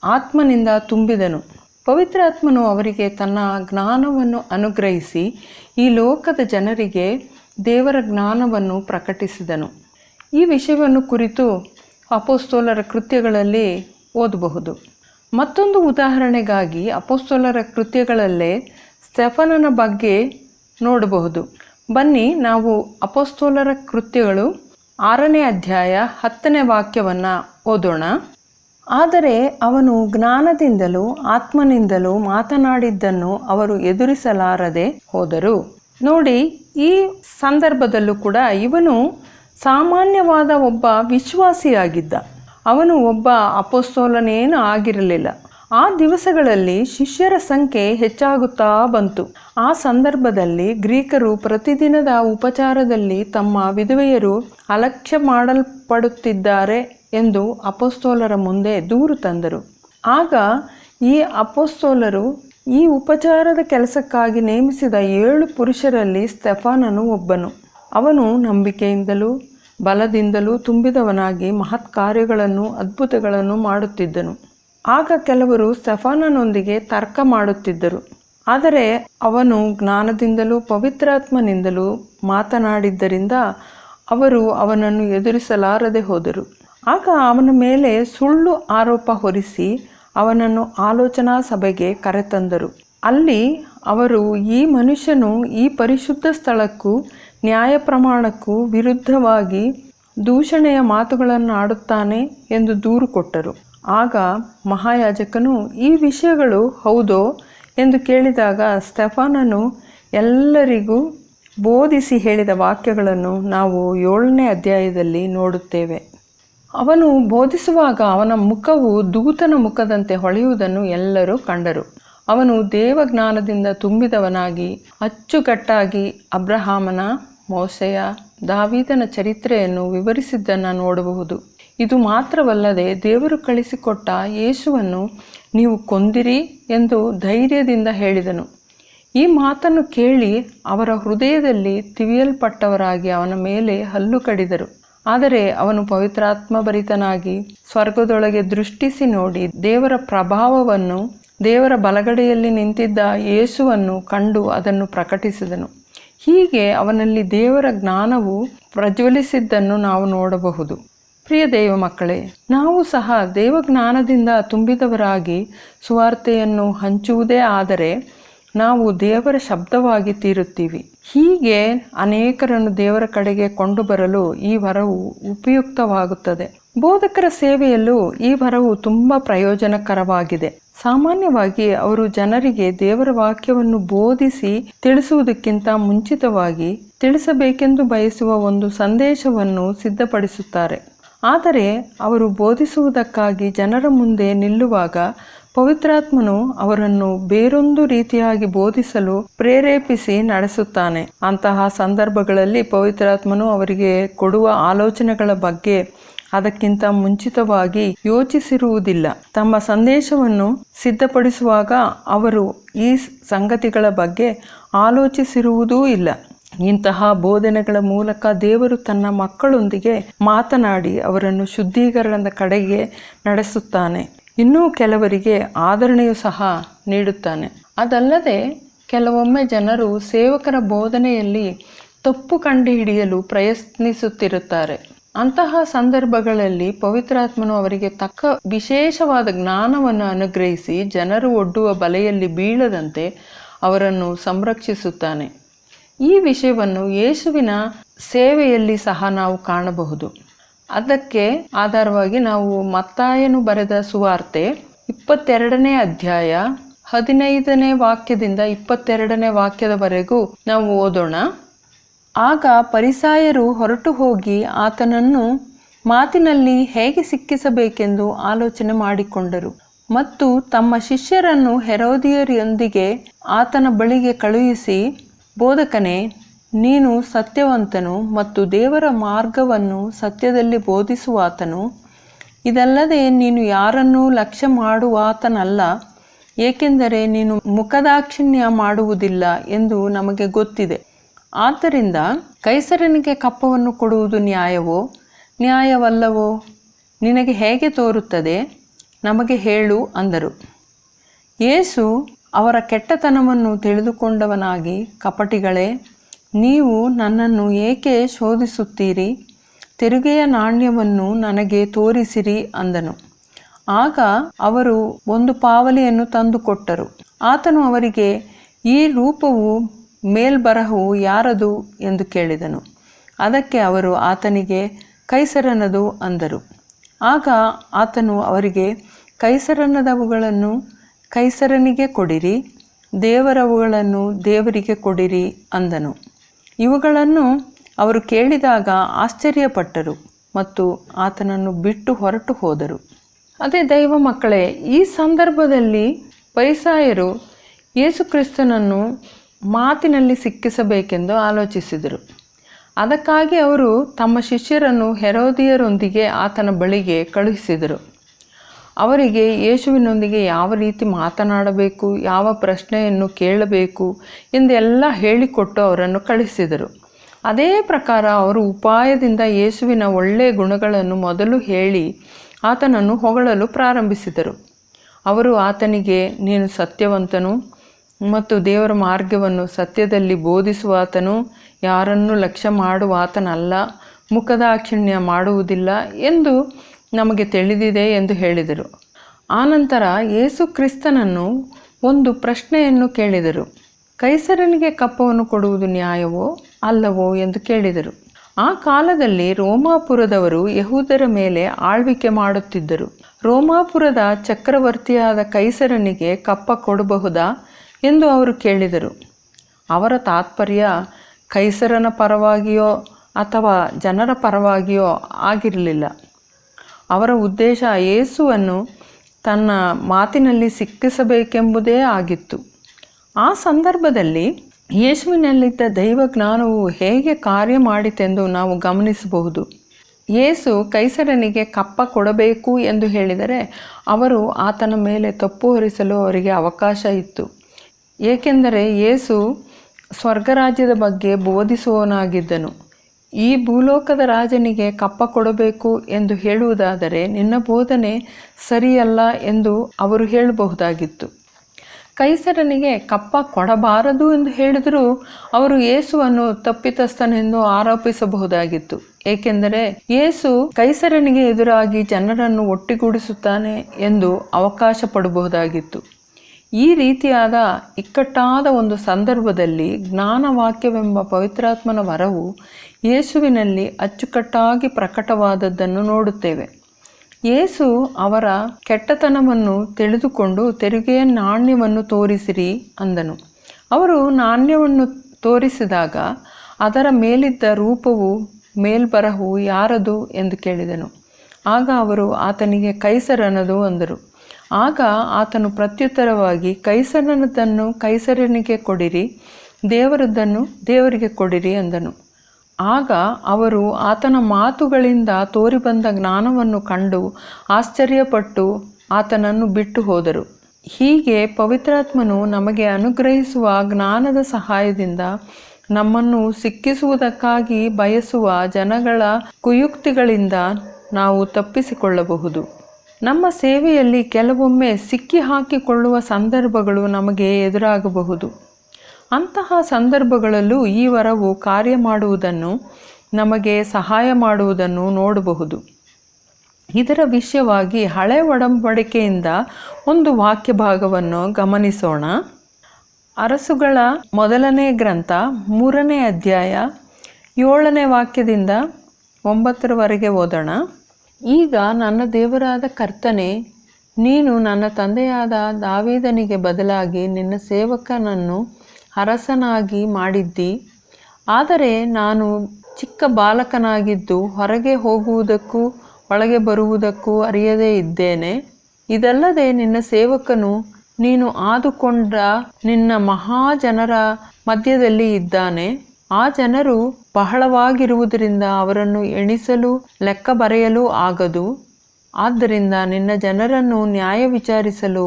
ಆತ್ಮನಿಂದ ತುಂಬಿದನು. ಪವಿತ್ರ ಆತ್ಮನು ಅವರಿಗೆ ತನ್ನ ಜ್ಞಾನವನ್ನು ಅನುಗ್ರಹಿಸಿ ಈ ಲೋಕದ ಜನರಿಗೆ ದೇವರ ಜ್ಞಾನವನ್ನು ಪ್ರಕಟಿಸಿದನು. ಈ ವಿಷಯವನ್ನು ಕುರಿತು ಅಪೋಸ್ತೋಲರ ಕೃತ್ಯಗಳಲ್ಲಿ ಓದಬಹುದು. ಮತ್ತೊಂದು ಉದಾಹರಣೆಗಾಗಿ ಅಪೋಸ್ತೋಲರ ಕೃತ್ಯಗಳಲ್ಲೇ ಸ್ಟೆಫನನ ಬಗ್ಗೆ ನೋಡಬಹುದು. ಬನ್ನಿ ನಾವು ಅಪೋಸ್ತೋಲರ ಕೃತ್ಯಗಳು ಆರನೇ ಅಧ್ಯಾಯ ಹತ್ತನೇ ವಾಕ್ಯವನ್ನು ಓದೋಣ. ಆದರೆ ಅವನು ಜ್ಞಾನದಿಂದಲೂ ಆತ್ಮನಿಂದಲೂ ಮಾತನಾಡಿದ್ದನ್ನು ಅವರು ಎದುರಿಸಲಾರದೆ ಹೋದರು. ನೋಡಿ, ಈ ಸಂದರ್ಭದಲ್ಲೂ ಕೂಡ ಇವನು ಸಾಮಾನ್ಯವಾದ ಒಬ್ಬ ವಿಶ್ವಾಸಿಯಾಗಿದ್ದ. ಅವನು ಒಬ್ಬ ಅಪೋಸ್ತೋಲನೇನು ಆಗಿರಲಿಲ್ಲ. ಆ ದಿವಸಗಳಲ್ಲಿ ಶಿಷ್ಯರ ಸಂಖ್ಯೆ ಹೆಚ್ಚಾಗುತ್ತಾ ಬಂತು. ಆ ಸಂದರ್ಭದಲ್ಲಿ ಗ್ರೀಕರು ಪ್ರತಿದಿನದ ಉಪಚಾರದಲ್ಲಿ ತಮ್ಮ ವಿಧವೆಯರು ಅಲಕ್ಷ್ಯ ಮಾಡಲ್ಪಡುತ್ತಿದ್ದಾರೆ ಎಂದು ಅಪೋಸ್ತೋಲರ ಮುಂದೆ ದೂರು ತಂದರು. ಆಗ ಈ ಅಪೋಸ್ತೋಲರು ಈ ಉಪಚಾರದ ಕೆಲಸಕ್ಕಾಗಿ ನೇಮಿಸಿದ ಏಳು ಪುರುಷರಲ್ಲಿ ಸ್ಟೆಫಾನನು ಒಬ್ಬನು. ಅವನು ನಂಬಿಕೆಯಿಂದಲೂ ಬಲದಿಂದಲೂ ತುಂಬಿದವನಾಗಿ ಮಹತ್ ಕಾರ್ಯಗಳನ್ನು ಅದ್ಭುತಗಳನ್ನು ಮಾಡುತ್ತಿದ್ದನು. ಆಗ ಕೆಲವರು ಸ್ಟೆಫಾನನೊಂದಿಗೆ ತರ್ಕ ಮಾಡುತ್ತಿದ್ದರು. ಆದರೆ ಅವನು ಜ್ಞಾನದಿಂದಲೂ ಪವಿತ್ರಾತ್ಮನಿಂದಲೂ ಮಾತನಾಡಿದ್ದರಿಂದ ಅವರು ಅವನನ್ನು ಎದುರಿಸಲಾರದೆ ಹೋದರು. ಆಗ ಅವನ ಮೇಲೆ ಸುಳ್ಳು ಆರೋಪ ಹೊರಿಸಿ ಅವನನ್ನು ಆಲೋಚನಾ ಸಭೆಗೆ ಕರೆತಂದರು. ಅಲ್ಲಿ ಅವರು ಈ ಮನುಷ್ಯನು ಈ ಪರಿಶುದ್ಧ ಸ್ಥಳಕ್ಕೂ ನ್ಯಾಯ ಪ್ರಮಾಣಕ್ಕೂ ವಿರುದ್ಧವಾಗಿ ದೂಷಣೆಯ ಮಾತುಗಳನ್ನು ಆಡುತ್ತಾನೆ ಎಂದು ದೂರು ಕೊಟ್ಟರು. ಆಗ ಮಹಾಯಾಜಕನು, ಈ ವಿಷಯಗಳು ಹೌದೋ? ಎಂದು ಕೇಳಿದಾಗ ಸ್ಟೆಫಾನನು, ಎಲ್ಲರಿಗೂ ಬೋಧಿಸಿ ಹೇಳಿದ ವಾಕ್ಯಗಳನ್ನು ನಾವು ಏಳನೇ ಅಧ್ಯಾಯದಲ್ಲಿ ನೋಡುತ್ತೇವೆ. ಅವನು ಬೋಧಿಸುವಾಗ ಅವನ ಮುಖವು ದೂತನ ಮುಖದಂತೆ ಹೊಳೆಯುವುದನ್ನು ಎಲ್ಲರೂ ಕಂಡರು. ಅವನು ದೇವಜ್ಞಾನದಿಂದ ತುಂಬಿದವನಾಗಿ, ಅಚ್ಚುಕಟ್ಟಾಗಿ ಅಬ್ರಹಾಮನ ಮೋಸೆಯ ದಾವೀದನ ಚರಿತ್ರೆಯನ್ನು ವಿವರಿಸಿದ್ದನ್ನು ನೋಡಬಹುದು. ಇದು ಮಾತ್ರವಲ್ಲದೆ ದೇವರು ಕಳಿಸಿಕೊಟ್ಟ ಯೇಸುವನ್ನು ನೀವು ಕೊಂದಿರಿ ಎಂದು ಧೈರ್ಯದಿಂದ ಹೇಳಿದನು. ಈ ಮಾತನ್ನು ಕೇಳಿ ಅವರ ಹೃದಯದಲ್ಲಿ ತಿವಿಯಲ್ಪಟ್ಟವರಾಗಿ ಅವನ ಮೇಲೆ ಹಲ್ಲು ಕಡಿದರು. ಆದರೆ ಅವನು ಪವಿತ್ರಾತ್ಮಭರಿತನಾಗಿ ಸ್ವರ್ಗದೊಳಗೆ ದೃಷ್ಟಿಸಿ ನೋಡಿ ದೇವರ ಪ್ರಭಾವವನ್ನು, ದೇವರ ಬಲಗಡೆಯಲ್ಲಿ ನಿಂತಿದ್ದ ಯೇಸುವನ್ನು ಕಂಡು ಅದನ್ನು ಪ್ರಕಟಿಸಿದನು. ಹೀಗೆ ಅವನಲ್ಲಿ ದೇವರ ಜ್ಞಾನವು ಪ್ರಜ್ವಲಿಸಿದ್ದನ್ನು ನಾವು ನೋಡಬಹುದು. ಪ್ರಿಯ ದೇವ ಮಕ್ಕಳೇ, ನಾವು ಸಹ ದೇವಜ್ಞಾನದಿಂದ ತುಂಬಿದವರಾಗಿ ಸುವಾರ್ತೆಯನ್ನು ಹಂಚುವುದೇ ಆದರೆ ನಾವು ದೇವರ ಶಬ್ದವಾಗಿ ತೀರುತ್ತೀವಿ. ಹೀಗೆ ಅನೇಕರನ್ನು ದೇವರ ಕಡೆಗೆ ಕೊಂಡು ಬರಲು ಈ ವರವು ಉಪಯುಕ್ತವಾಗುತ್ತದೆ. ಬೋಧಕರ ಸೇವೆಯಲ್ಲೂ ಈ ವರವು ತುಂಬ ಪ್ರಯೋಜನಕರವಾಗಿದೆ. ಸಾಮಾನ್ಯವಾಗಿ ಅವರು ಜನರಿಗೆ ದೇವರ ವಾಕ್ಯವನ್ನು ಬೋಧಿಸಿ ತಿಳಿಸುವುದಕ್ಕಿಂತ ಮುಂಚಿತವಾಗಿ ತಿಳಿಸಬೇಕೆಂದು ಬಯಸುವ ಒಂದು ಸಂದೇಶವನ್ನು ಸಿದ್ಧಪಡಿಸುತ್ತಾರೆ. ಆದರೆ ಅವರು ಬೋಧಿಸುವುದಕ್ಕಾಗಿ ಜನರ ಮುಂದೆ ನಿಲ್ಲುವಾಗ ಪವಿತ್ರಾತ್ಮನು ಅವರನ್ನು ಬೇರೊಂದು ರೀತಿಯಾಗಿ ಬೋಧಿಸಲು ಪ್ರೇರೇಪಿಸಿ ನಡೆಸುತ್ತಾನೆ. ಅಂತಹ ಸಂದರ್ಭಗಳಲ್ಲಿ ಪವಿತ್ರಾತ್ಮನು ಅವರಿಗೆ ಕೊಡುವ ಆಲೋಚನೆಗಳ ಬಗ್ಗೆ ಅದಕ್ಕಿಂತ ಮುಂಚಿತವಾಗಿ ಯೋಚಿಸಿರುವುದಿಲ್ಲ. ತಮ್ಮ ಸಂದೇಶವನ್ನು ಸಿದ್ಧಪಡಿಸುವಾಗ ಅವರು ಈ ಸಂಗತಿಗಳ ಬಗ್ಗೆ ಆಲೋಚಿಸಿರುವುದೂ ಇಲ್ಲ. ಇಂತಹ ಬೋಧನೆಗಳ ಮೂಲಕ ದೇವರು ತನ್ನ ಮಕ್ಕಳೊಂದಿಗೆ ಮಾತನಾಡಿ ಅವರನ್ನು ಶುದ್ಧೀಕರಣದ ಕಡೆಗೆ ನಡೆಸುತ್ತಾನೆ. ಇನ್ನೂ ಕೆಲವರಿಗೆ ಆದರಣೆಯು ಸಹ ನೀಡುತ್ತಾನೆ. ಅದಲ್ಲದೆ ಕೆಲವೊಮ್ಮೆ ಜನರು ಸೇವಕರ ಬೋಧನೆಯಲ್ಲಿ ತಪ್ಪು ಕಂಡುಹಿಡಿಯಲು ಪ್ರಯತ್ನಿಸುತ್ತಿರುತ್ತಾರೆ. ಅಂತಹ ಸಂದರ್ಭಗಳಲ್ಲಿ ಪವಿತ್ರಾತ್ಮನು ಅವರಿಗೆ ತಕ್ಕ ವಿಶೇಷವಾದ ಜ್ಞಾನವನ್ನು ಅನುಗ್ರಹಿಸಿ ಜನರು ಒಡ್ಡುವ ಬಲೆಯಲ್ಲಿ ಬೀಳದಂತೆ ಅವರನ್ನು ಸಂರಕ್ಷಿಸುತ್ತಾನೆ. ಈ ವಿಷಯವನ್ನು ಯೇಸುವಿನ ಸೇವೆಯಲ್ಲಿ ಸಹ ನಾವು ಕಾಣಬಹುದು. ಅದಕ್ಕೆ ಆಧಾರವಾಗಿ ನಾವು ಮತ್ತಾಯನು ಬರೆದ ಸುವಾರ್ತೆ ಇಪ್ಪತ್ತೆರಡನೇ ಅಧ್ಯಾಯ ಹದಿನೈದನೇ ವಾಕ್ಯದಿಂದ ಇಪ್ಪತ್ತೆರಡನೇ ವಾಕ್ಯದವರೆಗೂ ನಾವು ಓದೋಣ. ಆಗ ಪರಿಸಾಯರು ಹೊರಟು ಹೋಗಿ ಆತನನ್ನು ಮಾತಿನಲ್ಲಿ ಹೇಗೆ ಸಿಕ್ಕಿಸಬೇಕೆಂದು ಆಲೋಚನೆ ಮಾಡಿಕೊಂಡರು. ಮತ್ತು ತಮ್ಮ ಶಿಷ್ಯರನ್ನು ಹೆರೋದಿಯರೊಂದಿಗೆ ಆತನ ಬಳಿಗೆ ಕಳುಹಿಸಿ ಬೋಧಕನೇ, ನೀನು ಸತ್ಯವಂತನು ಮತ್ತು ದೇವರ ಮಾರ್ಗವನ್ನು ಸತ್ಯದಲ್ಲಿ ಬೋಧಿಸುವಾತನು. ಇದಲ್ಲದೆ ನೀನು ಯಾರನ್ನೂ ಲಕ್ಷ್ಯ ಮಾಡುವಾತನಲ್ಲ, ಏಕೆಂದರೆ ನೀನು ಮುಖದಾಕ್ಷಿಣ್ಯ ಮಾಡುವುದಿಲ್ಲ ಎಂದು ನಮಗೆ ಗೊತ್ತಿದೆ. ಆದ್ದರಿಂದ ಕೈಸರನಿಗೆ ಕಪ್ಪವನ್ನು ಕೊಡುವುದು ನ್ಯಾಯವೋ? ನ್ಯಾಯವಲ್ಲವೋ? ನಿನಗೆ ಹೇಗೆ ತೋರುತ್ತದೆ? ನಮಗೆ ಹೇಳು, ಅಂದರು. ಯೇಸು ಅವರ ಕೆಟ್ಟತನವನ್ನು ತಿಳಿದುಕೊಂಡವನಾಗಿ ಕಪಟಿಗಳೇ, ನೀವು ನನ್ನನ್ನು ಏಕೆ ಶೋಧಿಸುತ್ತೀರಿ? ತೆರಿಗೆಯ ನಾಣ್ಯವನ್ನು ನನಗೆ ತೋರಿಸಿರಿ ಅಂದನು. ಆಗ ಅವರು ಒಂದು ಪಾವಲಿಯನ್ನು ತಂದುಕೊಟ್ಟರು ಆತನು ಅವರಿಗೆ, ಈ ರೂಪವು ಮೇಲ್ಬರಹವು ಯಾರದು ಎಂದು ಕೇಳಿದನು. ಅದಕ್ಕೆ ಅವರು ಆತನಿಗೆ, ಕೈಸರನದು ಅಂದರು. ಆಗ ಆತನು ಅವರಿಗೆ, ಕೈಸರನದವುಗಳನ್ನು ಕೈಸರನಿಗೆ ಕೊಡಿರಿ, ದೇವರವುಗಳನ್ನು ದೇವರಿಗೆ ಕೊಡಿರಿ ಅಂದನು. ಇವುಗಳನ್ನು ಅವರು ಕೇಳಿದಾಗ ಆಶ್ಚರ್ಯಪಟ್ಟರು ಮತ್ತು ಆತನನ್ನು ಬಿಟ್ಟು ಹೊರಟು ಹೋದರು. ಅದೇ ದೈವ ಮಕ್ಕಳೇ, ಈ ಸಂದರ್ಭದಲ್ಲಿ ಪೈಸಾಯರು ಯೇಸುಕ್ರಿಸ್ತನನ್ನು ಮಾತಿನಲ್ಲಿ ಸಿಕ್ಕಿಸಬೇಕೆಂದು ಆಲೋಚಿಸಿದರು. ಅದಕ್ಕಾಗಿ ಅವರು ತಮ್ಮ ಶಿಷ್ಯರನ್ನು ಹೆರೋದಿಯರೊಂದಿಗೆ ಆತನ ಬಳಿಗೆ ಕಳುಹಿಸಿದರು. ಅವರಿಗೆ ಯೇಸುವಿನೊಂದಿಗೆ ಯಾವ ರೀತಿ ಮಾತನಾಡಬೇಕು, ಯಾವ ಪ್ರಶ್ನೆಯನ್ನು ಕೇಳಬೇಕು ಎಂದೆಲ್ಲ ಹೇಳಿಕೊಟ್ಟು ಅವರನ್ನು ಕಳಿಸಿದರು ಅದೇ ಪ್ರಕಾರ ಅವರು ಉಪಾಯದಿಂದ ಯೇಸುವಿನ ಒಳ್ಳೆಯ ಗುಣಗಳನ್ನು ಮೊದಲು ಹೇಳಿ ಆತನನ್ನು ಹೊಗಳಲು ಪ್ರಾರಂಭಿಸಿದರು. ಅವರು ಆತನಿಗೆ, ನೀನು ಸತ್ಯವಂತನು ಮತ್ತು ದೇವರ ಮಾರ್ಗವನ್ನು ಸತ್ಯದಲ್ಲಿ ಬೋಧಿಸುವ ಆತನು, ಯಾರನ್ನು ಲಕ್ಷ್ಯ ಮಾಡುವ ಆತನಲ್ಲ, ಮುಖದಾಕ್ಷಿಣ್ಯ ಮಾಡುವುದಿಲ್ಲ ಎಂದು ನಮಗೆ ತಿಳಿದಿದೆ ಎಂದು ಹೇಳಿದರು. ಆನಂತರ ಯೇಸು ಕ್ರಿಸ್ತನನ್ನು ಒಂದು ಪ್ರಶ್ನೆಯನ್ನು ಕೇಳಿದರು. ಕೈಸರನಿಗೆ ಕಪ್ಪವನ್ನು ಕೊಡುವುದು ನ್ಯಾಯವೋ ಅಲ್ಲವೋ ಎಂದು ಕೇಳಿದರು. ಆ ಕಾಲದಲ್ಲಿ ರೋಮಾಪುರದವರು ಯಹೂದರ ಮೇಲೆ ಆಳ್ವಿಕೆ ಮಾಡುತ್ತಿದ್ದರು. ರೋಮಾಪುರದ ಚಕ್ರವರ್ತಿಯಾದ ಕೈಸರನಿಗೆ ಕಪ್ಪ ಕೊಡಬಹುದಾ ಎಂದು ಅವರು ಕೇಳಿದರು. ಅವರ ತಾತ್ಪರ್ಯ ಕೈಸರನ ಪರವಾಗಿಯೋ ಅಥವಾ ಜನರ ಪರವಾಗಿಯೋ ಆಗಿರಲಿಲ್ಲ. ಅವರ ಉದ್ದೇಶ ಯೇಸುವನ್ನು ತನ್ನ ಮಾತಿನಲ್ಲಿ ಸಿಕ್ಕಿಸಬೇಕೆಂಬುದೇ ಆಗಿತ್ತು. ಆ ಸಂದರ್ಭದಲ್ಲಿ ಯೇಸುವಿನಲ್ಲಿದ್ದ ದೈವ ಜ್ಞಾನವು ಹೇಗೆ ಕಾರ್ಯ ಮಾಡಿತೆಂದು ನಾವು ಗಮನಿಸಬಹುದು. ಯೇಸು ಕೈಸರನಿಗೆ ಕಪ್ಪ ಕೊಡಬೇಕು ಎಂದು ಹೇಳಿದರೆ ಅವರು ಆತನ ಮೇಲೆ ತಪ್ಪು ಹೊರಿಸಲು ಅವರಿಗೆ ಅವಕಾಶ ಇತ್ತು. ಏಕೆಂದರೆ ಯೇಸು ಸ್ವರ್ಗರಾಜ್ಯದ ಬಗ್ಗೆ ಬೋಧಿಸುವವನಾಗಿದ್ದನು. ಈ ಭೂಲೋಕದ ರಾಜನಿಗೆ ಕಪ್ಪ ಕೊಡಬೇಕು ಎಂದು ಹೇಳುವುದಾದರೆ ನಿನ್ನ ಬೋಧನೆ ಸರಿಯಲ್ಲ ಎಂದು ಅವರು ಹೇಳಬಹುದಾಗಿತ್ತು. ಕೈಸರನಿಗೆ ಕಪ್ಪ ಕೊಡಬಾರದು ಎಂದು ಹೇಳಿದರೂ ಅವರು ಯೇಸುವನ್ನು ತಪ್ಪಿತಸ್ಥನೆಂದು ಆರೋಪಿಸಬಹುದಾಗಿತ್ತು. ಏಕೆಂದರೆ ಯೇಸು ಕೈಸರನಿಗೆ ಎದುರಾಗಿ ಜನರನ್ನು ಒಟ್ಟಿಗೂಡಿಸುತ್ತಾನೆ ಎಂದು ಅವಕಾಶ ಪಡಬಹುದಾಗಿತ್ತು. ಈ ರೀತಿಯಾದ ಇಕ್ಕಟ್ಟಾದ ಒಂದು ಸಂದರ್ಭದಲ್ಲಿ ಜ್ಞಾನವಾಕ್ಯವೆಂಬ ಪವಿತ್ರಾತ್ಮನ ವರವು ಯೇಸುವಿನಲ್ಲಿ ಅಚ್ಚುಕಟ್ಟಾಗಿ ಪ್ರಕಟವಾದದ್ದನ್ನು ನೋಡುತ್ತೇವೆ. ಯೇಸು ಅವರ ಕೆಟ್ಟತನವನ್ನು ತಿಳಿದುಕೊಂಡು ತೆರಿಗೆಯ ನಾಣ್ಯವನ್ನು ತೋರಿಸಿರಿ ಅಂದನು. ಅವರು ನಾಣ್ಯವನ್ನು ತೋರಿಸಿದಾಗ ಅದರ ಮೇಲಿದ್ದ ರೂಪವು ಮೇಲ್ಬರಹವು ಯಾರದು ಎಂದು ಕೇಳಿದನು. ಆಗ ಅವರು ಆತನಿಗೆ ಕೈಸರನದು ಅಂದರು. ಆಗ ಆತನು ಪ್ರತ್ಯುತ್ತರವಾಗಿ, ಕೈಸರನದನ್ನು ಕೈಸರನಿಗೆ ಕೊಡಿರಿ ದೇವರದ್ದನ್ನು ದೇವರಿಗೆ ಕೊಡಿರಿ ಅಂದನು. ಆಗ ಅವರು ಆತನ ಮಾತುಗಳಿಂದ ತೋರಿಬಂದ ಜ್ಞಾನವನ್ನು ಕಂಡು ಆಶ್ಚರ್ಯಪಟ್ಟು ಆತನನ್ನು ಬಿಟ್ಟು ಹೋದರು. ಹೀಗೆ ಪವಿತ್ರಾತ್ಮನು ನಮಗೆ ಅನುಗ್ರಹಿಸುವ ಜ್ಞಾನದ ಸಹಾಯದಿಂದ ನಮ್ಮನ್ನು ಸಿಕ್ಕಿಸುವುದಕ್ಕಾಗಿ ಬಯಸುವ ಜನಗಳ ಕುಯುಕ್ತಿಗಳಿಂದ ನಾವು ತಪ್ಪಿಸಿಕೊಳ್ಳಬಹುದು. ನಮ್ಮ ಸೇವೆಯಲ್ಲಿ ಕೆಲವೊಮ್ಮೆ ಸಿಕ್ಕಿ ಹಾಕಿಕೊಳ್ಳುವ ಸಂದರ್ಭಗಳು ನಮಗೆ ಎದುರಾಗಬಹುದು. ಅಂತಹ ಸಂದರ್ಭಗಳಲ್ಲೂ ಈ ವರವು ಕಾರ್ಯ ಮಾಡುವುದನ್ನು, ನಮಗೆ ಸಹಾಯ ಮಾಡುವುದನ್ನು ನೋಡಬಹುದು. ಇದರ ವಿಷಯವಾಗಿ ಹಳೆ ಒಡಂಬಡಿಕೆಯಿಂದ ಒಂದು ವಾಕ್ಯ ಭಾಗವನ್ನು ಗಮನಿಸೋಣ. ಅರಸುಗಳ ಮೊದಲನೇ ಗ್ರಂಥ, ಮೂರನೇ ಅಧ್ಯಾಯ, ಏಳನೇ ವಾಕ್ಯದಿಂದ ಒಂಬತ್ತರವರೆಗೆ ಓದೋಣ. ಈಗ ನನ್ನ ದೇವರಾದ ಕರ್ತನೆ, ನೀನು ನನ್ನ ತಂದೆಯಾದ ದಾವೇದನಿಗೆ ಬದಲಾಗಿ ನಿನ್ನ ಸೇವಕನನ್ನು ಅರಸನಾಗಿ ಮಾಡಿದ್ದಿ. ಆದರೆ ನಾನು ಚಿಕ್ಕ ಬಾಲಕನಾಗಿದ್ದು ಹೊರಗೆ ಹೋಗುವುದಕ್ಕೂ ಒಳಗೆ ಬರುವುದಕ್ಕೂ ಅರಿಯದೇ ಇದ್ದೇನೆ. ಇದಲ್ಲದೆ ನಿನ್ನ ಸೇವಕನು ನೀನು ಆದುಕೊಂಡ ನಿನ್ನ ಮಹಾಜನರ ಮಧ್ಯದಲ್ಲಿ ಇದ್ದಾನೆ. ಆ ಜನರು ಬಹಳವಾಗಿರುವುದರಿಂದ ಅವರನ್ನು ಎಣಿಸಲು ಲೆಕ್ಕ ಬರೆಯಲು ಆಗದು. ಆದ್ದರಿಂದ ನಿನ್ನ ಜನರನ್ನು ನ್ಯಾಯ ವಿಚಾರಿಸಲು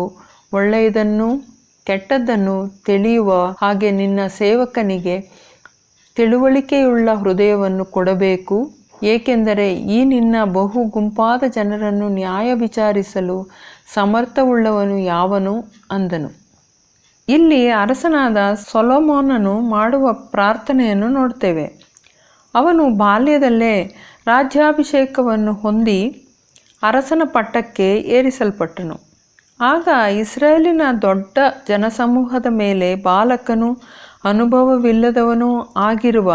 ಒಳ್ಳೆಯದನ್ನು ಕೆಟ್ಟದ್ದನ್ನು ತಿಳಿಯುವ ಹಾಗೆ ನಿನ್ನ ಸೇವಕನಿಗೆ ತಿಳುವಳಿಕೆಯುಳ್ಳ ಹೃದಯವನ್ನು ಕೊಡಬೇಕು. ಏಕೆಂದರೆ ಈ ನಿನ್ನ ಬಹು ಗುಂಪಾದ ಜನರನ್ನು ನ್ಯಾಯ ವಿಚಾರಿಸಲು ಸಮರ್ಥವುಳ್ಳವನು ಯಾವನು ಅಂದನು. ಇಲ್ಲಿ ಅರಸನಾದ ಸೊಲೊಮೋನನು ಮಾಡುವ ಪ್ರಾರ್ಥನೆಯನ್ನು ನೋಡ್ತೇವೆ. ಅವನು ಬಾಲ್ಯದಲ್ಲೇ ರಾಜ್ಯಾಭಿಷೇಕವನ್ನು ಹೊಂದಿ ಅರಸನ ಪಟ್ಟಕ್ಕೆ ಏರಿಸಲ್ಪಟ್ಟನು. ಆಗ ಇಸ್ರೇಲಿನ ದೊಡ್ಡ ಜನಸಮೂಹದ ಮೇಲೆ ಬಾಲಕನು ಅನುಭವವಿಲ್ಲದವನೂ ಆಗಿರುವ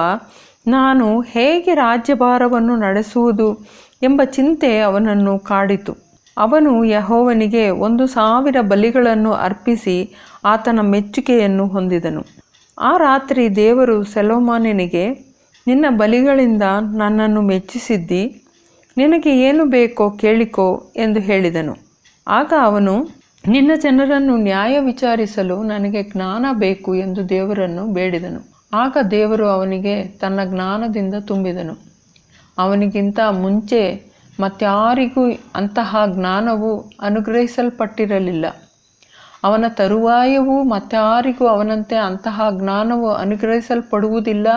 ನಾನು ಹೇಗೆ ರಾಜ್ಯಭಾರವನ್ನು ನಡೆಸುವುದು ಎಂಬ ಚಿಂತೆ ಅವನನ್ನು ಕಾಡಿತು. ಅವನು ಯಹೋವನಿಗೆ ಒಂದು ಸಾವಿರ ಬಲಿಗಳನ್ನು ಅರ್ಪಿಸಿ ಆತನ ಮೆಚ್ಚುಗೆಯನ್ನು ಹೊಂದಿದನು. ಆ ರಾತ್ರಿ ದೇವರು ಸೆಲೋಮಾನನಿಗೆ, ನಿನ್ನ ಬಲಿಗಳಿಂದ ನನ್ನನ್ನು ಮೆಚ್ಚಿಸಿದ್ದಿ, ನಿನಗೆ ಏನು ಬೇಕೋ ಕೇಳಿಕೋ ಎಂದು ಹೇಳಿದನು. ಆಗ ಅವನು, ನಿನ್ನ ಜನರನ್ನು ನ್ಯಾಯ ವಿಚಾರಿಸಲು ನನಗೆ ಜ್ಞಾನ ಬೇಕು ಎಂದು ದೇವರನ್ನು ಬೇಡಿದನು. ಆಗ ದೇವರು ಅವನಿಗೆ ತನ್ನ ಜ್ಞಾನದಿಂದ ತುಂಬಿದನು. ಅವನಿಗಿಂತ ಮುಂಚೆ ಮತ್ತಾರಿಗೂ ಅಂತಹ ಜ್ಞಾನವು ಅನುಗ್ರಹಿಸಲ್ಪಟ್ಟಿರಲಿಲ್ಲ. ಅವನ ತರುವಾಯವೂ ಮತ್ತಾರಿಗೂ ಅವನಂತೆ ಅಂತಹ ಜ್ಞಾನವು ಅನುಗ್ರಹಿಸಲ್ಪಡುವುದಿಲ್ಲ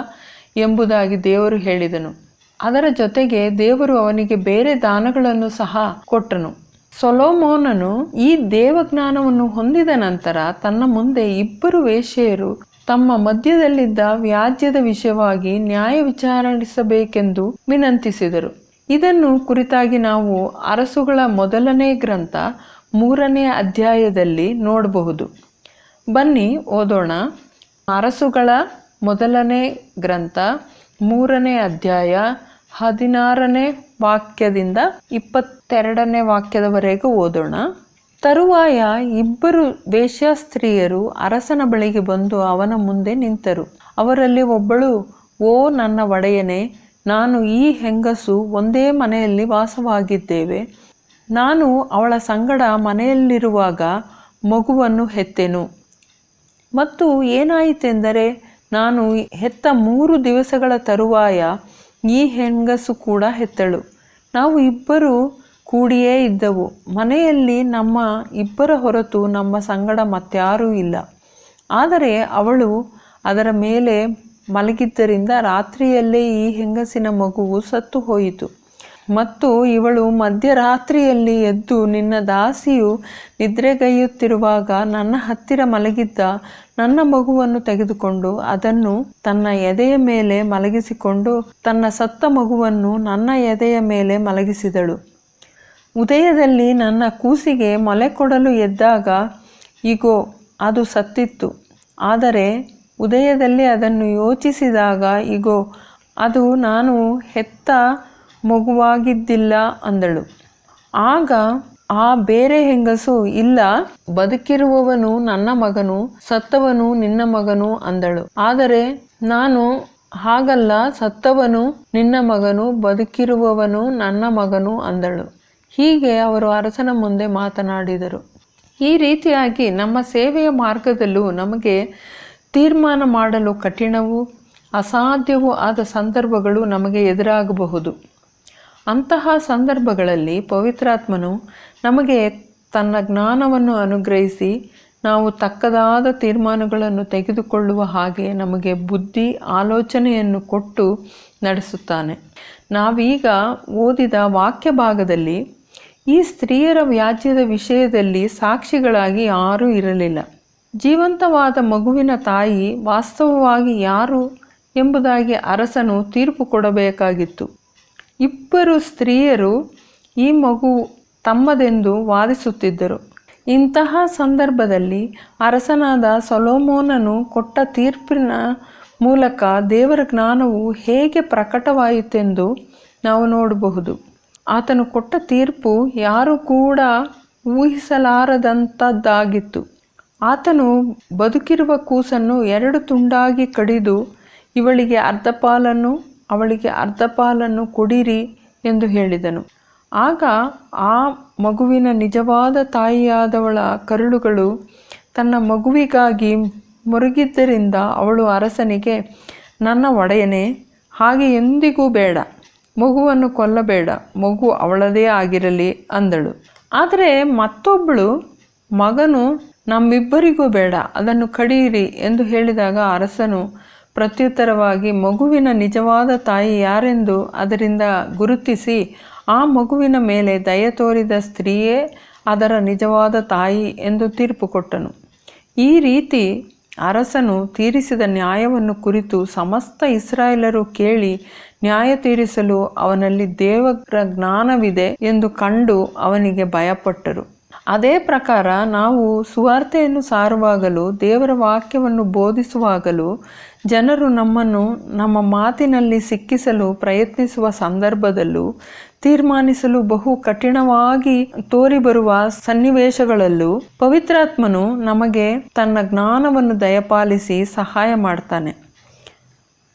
ಎಂಬುದಾಗಿ ದೇವರು ಹೇಳಿದನು. ಅದರ ಜೊತೆಗೆ ದೇವರು ಅವನಿಗೆ ಬೇರೆ ದಾನಗಳನ್ನು ಸಹ ಕೊಟ್ಟನು. ಸೊಲೋಮೋನನು ಈ ದೇವಜ್ಞಾನವನ್ನು ಹೊಂದಿದ ನಂತರ ತನ್ನ ಮುಂದೆ ಇಬ್ಬರು ವೇಶ್ಯೆಯರು ತಮ್ಮ ಮಧ್ಯದಲ್ಲಿದ್ದ ವ್ಯಾಜ್ಯದ ವಿಷಯವಾಗಿ ನ್ಯಾಯ ವಿಚಾರಿಸಬೇಕೆಂದು ವಿನಂತಿಸಿದರು. ಇದನ್ನು ಕುರಿತಾಗಿ ನಾವು ಅರಸುಗಳ ಮೊದಲನೇ ಗ್ರಂಥ ಮೂರನೇ ಅಧ್ಯಾಯದಲ್ಲಿ ನೋಡಬಹುದು. ಬನ್ನಿ ಓದೋಣ. ಅರಸುಗಳ ಮೊದಲನೇ ಗ್ರಂಥ ಮೂರನೇ ಅಧ್ಯಾಯ ಹದಿನಾರನೇ ವಾಕ್ಯದಿಂದ ಇಪ್ಪತ್ತೆರಡನೇ ವಾಕ್ಯದವರೆಗೂ ಓದೋಣ. ತರುವಾಯ ಇಬ್ಬರು ವೇಶ್ಯಾಸ್ತ್ರೀಯರು ಅರಸನ ಬಳಿಗೆ ಬಂದು ಅವನ ಮುಂದೆ ನಿಂತರು. ಅವರಲ್ಲಿ ಒಬ್ಬಳು, ಓ ನನ್ನ ಒಡೆಯನೇ, ನಾನು ಈ ಹೆಂಗಸು ಒಂದೇ ಮನೆಯಲ್ಲಿ ವಾಸವಾಗಿದ್ದೇವೆ. ನಾನು ಅವಳ ಸಂಗಡ ಮನೆಯಲ್ಲಿರುವಾಗ ಮಗುವನ್ನು ಹೆತ್ತೆನು. ಮತ್ತು ಏನಾಯಿತೆಂದರೆ, ನಾನು ಹೆತ್ತ ಮೂರು ದಿವಸಗಳ ತರುವಾಯ ಈ ಹೆಂಗಸು ಕೂಡ ಹೆತ್ತಳು. ನಾವು ಇಬ್ಬರು ಕೂಡಿಯೇ ಇದ್ದವು. ಮನೆಯಲ್ಲಿ ನಮ್ಮ ಇಬ್ಬರ ಹೊರತು ನಮ್ಮ ಸಂಗಡ ಮತ್ತಾರೂ ಇಲ್ಲ. ಆದರೆ ಅವಳು ಅದರ ಮೇಲೆ ಮಲಗಿದ್ದರಿಂದ ರಾತ್ರಿಯಲ್ಲೇ ಈ ಹೆಂಗಸಿನ ಮಗುವು ಸತ್ತು ಹೋಯಿತು. ಮತ್ತು ಇವಳು ಮಧ್ಯರಾತ್ರಿಯಲ್ಲಿ ಎದ್ದು ನಿನ್ನ ದಾಸಿಯು ನಿದ್ರೆಗೈಯುತ್ತಿರುವಾಗ ನನ್ನ ಹತ್ತಿರ ಮಲಗಿದ್ದ ನನ್ನ ಮಗುವನ್ನು ತೆಗೆದುಕೊಂಡು ಅದನ್ನು ತನ್ನ ಎದೆಯ ಮೇಲೆ ಮಲಗಿಸಿಕೊಂಡು ತನ್ನ ಸತ್ತ ಮಗುವನ್ನು ನನ್ನ ಎದೆಯ ಮೇಲೆ ಮಲಗಿಸಿದಳು. ಉದಯದಲ್ಲಿ ನನ್ನ ಕೂಸಿಗೆ ಮೊಲೆ ಕೊಡಲು ಎದ್ದಾಗ, ಇಗೋ, ಅದು ಸತ್ತಿತ್ತು. ಆದರೆ ಉದಯದಲ್ಲಿ ಅದನ್ನು ಯೋಚಿಸಿದಾಗ, ಇಗೋ, ಅದು ನಾನು ಹೆತ್ತ ಮಗುವಾಗಿದ್ದಿಲ್ಲ ಅಂದಳು. ಆಗ ಆ ಬೇರೆ ಹೆಂಗಸು, ಇಲ್ಲ, ಬದುಕಿರುವವನು ನನ್ನ ಮಗನು, ಸತ್ತವನು ನಿನ್ನ ಮಗನು ಅಂದಳು. ಆದರೆ ನಾನು ಹಾಗಲ್ಲ, ಸತ್ತವನು ನಿನ್ನ ಮಗನು, ಬದುಕಿರುವವನು ನನ್ನ ಮಗನು ಅಂದಳು. ಹೀಗೆ ಅವರು ಅರಸನ ಮುಂದೆ ಮಾತನಾಡಿದರು. ಈ ರೀತಿಯಾಗಿ ನಮ್ಮ ಸೇವೆಯ ಮಾರ್ಗದಲ್ಲೂ ನಮಗೆ ತೀರ್ಮಾನ ಮಾಡಲು ಕಠಿಣವೂ ಅಸಾಧ್ಯವೂ ಆದ ಸಂದರ್ಭಗಳು ನಮಗೆ ಎದುರಾಗಬಹುದು. ಅಂತಹ ಸಂದರ್ಭಗಳಲ್ಲಿ ಪವಿತ್ರಾತ್ಮನು ನಮಗೆ ತನ್ನ ಜ್ಞಾನವನ್ನು ಅನುಗ್ರಹಿಸಿ ನಾವು ತಕ್ಕದಾದ ತೀರ್ಮಾನಗಳನ್ನು ತೆಗೆದುಕೊಳ್ಳುವ ಹಾಗೆ ನಮಗೆ ಬುದ್ಧಿ, ಆಲೋಚನೆಯನ್ನು ಕೊಟ್ಟು ನಡೆಸುತ್ತಾನೆ. ನಾವೀಗ ಓದಿದ ವಾಕ್ಯ ಭಾಗದಲ್ಲಿ ಈ ಸ್ತ್ರೀಯರ ವ್ಯಾಜ್ಯದ ವಿಷಯದಲ್ಲಿ ಸಾಕ್ಷಿಗಳಾಗಿ ಯಾರೂ ಇರಲಿಲ್ಲ. ಜೀವಂತವಾದ ಮಗುವಿನ ತಾಯಿ ವಾಸ್ತವವಾಗಿ ಯಾರು ಎಂಬುದಾಗಿ ಅರಸನು ತೀರ್ಪು ಕೊಡಬೇಕಾಗಿತ್ತು. ಇಬ್ಬರು ಸ್ತ್ರೀಯರು ಈ ಮಗು ತಮ್ಮದೆಂದು ವಾದಿಸುತ್ತಿದ್ದರು. ಇಂತಹ ಸಂದರ್ಭದಲ್ಲಿ ಅರಸನಾದ ಸೊಲೋಮೋನನು ಕೊಟ್ಟ ತೀರ್ಪಿನ ಮೂಲಕ ದೇವರ ಜ್ಞಾನವು ಹೇಗೆ ಪ್ರಕಟವಾಯಿತೆಂದು ನಾವು ನೋಡಬಹುದು. ಆತನು ಕೊಟ್ಟ ತೀರ್ಪು ಯಾರು ಕೂಡ ಊಹಿಸಲಾರದಂಥದ್ದಾಗಿತ್ತು ಆತನು ಬದುಕಿರುವ ಕೂಸನ್ನು ಎರಡು ತುಂಡಾಗಿ ಕಡಿದು ಇವಳಿಗೆ ಅರ್ಧ ಪಾಲನ್ನು ಅವಳಿಗೆ ಅರ್ಧ ಪಾಲನ್ನು ಕೊಡಿರಿ ಎಂದು ಹೇಳಿದನು. ಆಗ ಆ ಮಗುವಿನ ನಿಜವಾದ ತಾಯಿಯಾದವಳ ಕರುಳುಗಳು ತನ್ನ ಮಗುವಿಗಾಗಿ ಮುರುಗಿದ್ದರಿಂದ ಅವಳು ಅರಸನಿಗೆ, ನನ್ನ ಒಡೆಯನೆ, ಹಾಗೆ ಎಂದಿಗೂ ಬೇಡ. ಮಗುವನ್ನು ಕೊಲ್ಲಬೇಡ. ಮಗು ಅವಳದೇ ಆಗಿರಲಿ ಅಂದಳು. ಆದರೆ ಮತ್ತೊಬ್ಬಳು, ಮಗನು ನಮ್ಮಿಬ್ಬರಿಗೂ ಬೇಡ. ಅದನ್ನು ಕಡಿಯಿರಿ ಎಂದು ಹೇಳಿದಾಗ ಅರಸನು ಪ್ರತ್ಯುತ್ತರವಾಗಿ, ಮಗುವಿನ ನಿಜವಾದ ತಾಯಿ ಯಾರೆಂದು ಅದರಿಂದ ಗುರುತಿಸಿ, ಆ ಮಗುವಿನ ಮೇಲೆ ದಯ ತೋರಿದ ಸ್ತ್ರೀಯೇ ಅದರ ನಿಜವಾದ ತಾಯಿ ಎಂದು ತೀರ್ಪು ಕೊಟ್ಟನು. ಈ ರೀತಿ ಅರಸನು ತೀರಿಸಿದ ನ್ಯಾಯವನ್ನು ಕುರಿತು ಸಮಸ್ತ ಇಸ್ರಾಯೇಲರು ಕೇಳಿ ನ್ಯಾಯ ತೀರಿಸಲು ಅವನಲ್ಲಿ ದೇವರ ಜ್ಞಾನವಿದೆ ಎಂದು ಕಂಡು ಅವನಿಗೆ ಭಯಪಟ್ಟರು. ಅದೇ ಪ್ರಕಾರ ನಾವು ಸುವಾರ್ತೆಯನ್ನು ಸಾರುವಾಗಲೂ, ದೇವರ ವಾಕ್ಯವನ್ನು ಬೋಧಿಸುವಾಗಲೂ, ಜನರು ನಮ್ಮನ್ನು ನಮ್ಮ ಮಾತಿನಲ್ಲಿ ಸಿಕ್ಕಿಸಲು ಪ್ರಯತ್ನಿಸುವ ಸಂದರ್ಭದಲ್ಲೂ, ತೀರ್ಮಾನಿಸಲು ಬಹು ಕಠಿಣವಾಗಿ ತೋರಿಬರುವ ಸನ್ನಿವೇಶಗಳಲ್ಲೂ, ಪವಿತ್ರಾತ್ಮನು ನಮಗೆ ತನ್ನ ಜ್ಞಾನವನ್ನು ದಯಪಾಲಿಸಿ ಸಹಾಯ ಮಾಡ್ತಾನೆ.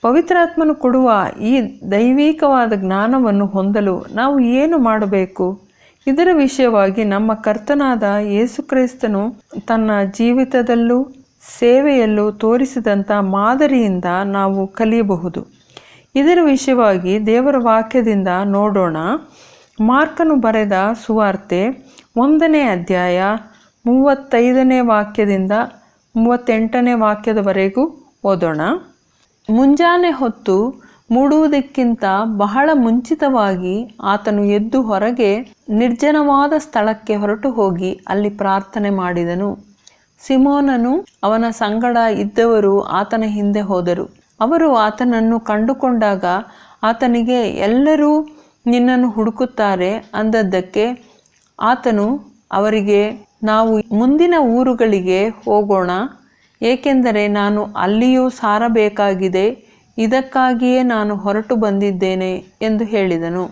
ಪವಿತ್ರಾತ್ಮನು ಕೊಡುವ ಈ ದೈವಿಕವಾದ ಜ್ಞಾನವನ್ನು ಹೊಂದಲು ನಾವು ಏನು ಮಾಡಬೇಕು? ಇದರ ವಿಷಯವಾಗಿ ನಮ್ಮ ಕರ್ತನಾದ ಯೇಸುಕ್ರಿಸ್ತನು ತನ್ನ ಜೀವಿತದಲ್ಲೂ ಸೇವೆಯಲ್ಲೂ ತೋರಿಸಿದಂಥ ಮಾದರಿಯಿಂದ ನಾವು ಕಲಿಯಬಹುದು. ಇದರ ವಿಷಯವಾಗಿ ದೇವರ ವಾಕ್ಯದಿಂದ ನೋಡೋಣ. ಮಾರ್ಕನು ಬರೆದ ಸುವಾರ್ತೆ ಒಂದನೇ ಅಧ್ಯಾಯ ಮೂವತ್ತೈದನೇ ವಾಕ್ಯದಿಂದ ಮೂವತ್ತೆಂಟನೇ ವಾಕ್ಯದವರೆಗೂ ಓದೋಣ. ಮುಂಜಾನೆ ಹೊತ್ತು ಮೂಡುವುದಕ್ಕಿಂತ ಬಹಳ ಮುಂಚಿತವಾಗಿ ಆತನು ಎದ್ದು ಹೊರಗೆ ನಿರ್ಜನವಾದ ಸ್ಥಳಕ್ಕೆ ಹೊರಟು ಹೋಗಿ ಅಲ್ಲಿ ಪ್ರಾರ್ಥನೆ ಮಾಡಿದನು. ಸಿಮೋನನು ಅವನ ಸಂಗಡ ಇದ್ದವರು ಆತನ ಹಿಂದೆ ಹೋದರು. ಅವರು ಆತನನ್ನು ಕಂಡುಕೊಂಡಾಗ ಆತನಿಗೆ, ಎಲ್ಲರೂ ನಿನ್ನನ್ನು ಹುಡುಕುತ್ತಾರೆ. ಅಂದದ್ದಕ್ಕೆ ಆತನು ಅವರಿಗೆ, ನಾವು ಮುಂದಿನ ಊರುಗಳಿಗೆ ಹೋಗೋಣ. ಏಕೆಂದರೆ ನಾನು ಅಲ್ಲಿಯೂ ಸಾರಬೇಕಾಗಿದೆ. ಇದಕ್ಕಾಗಿಯೇ ನಾನು ಹೊರಟು ಬಂದಿದ್ದೇನೆ ಎಂದು ಹೇಳಿದನು.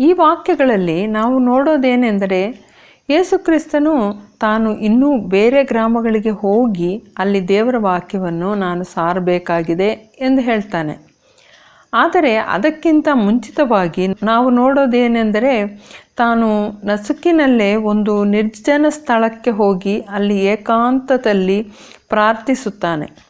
ಈ ವಾಕ್ಯಗಳಲ್ಲಿ ನಾವು ನೋಡೋದೇನೆಂದರೆ ಯೇಸುಕ್ರಿಸ್ತನು ತಾನು ಇನ್ನೂ ಬೇರೆ ಗ್ರಾಮಗಳಿಗೆ ಹೋಗಿ ಅಲ್ಲಿ ದೇವರ ವಾಕ್ಯವನ್ನು ನಾನು ಸಾರಬೇಕಾಗಿದೆ ಎಂದು ಹೇಳ್ತಾನೆ. ಆದರೆ ಅದಕ್ಕಿಂತ ಮುಂಚಿತವಾಗಿ ನಾವು ನೋಡೋದೇನೆಂದರೆ ತಾನು ನಸುಕಿನಲ್ಲೇ ಒಂದು ನಿರ್ಜನ ಸ್ಥಳಕ್ಕೆ ಹೋಗಿ ಅಲ್ಲಿ ಏಕಾಂತದಲ್ಲಿ ಪ್ರಾರ್ಥಿಸುತ್ತಾನೆ.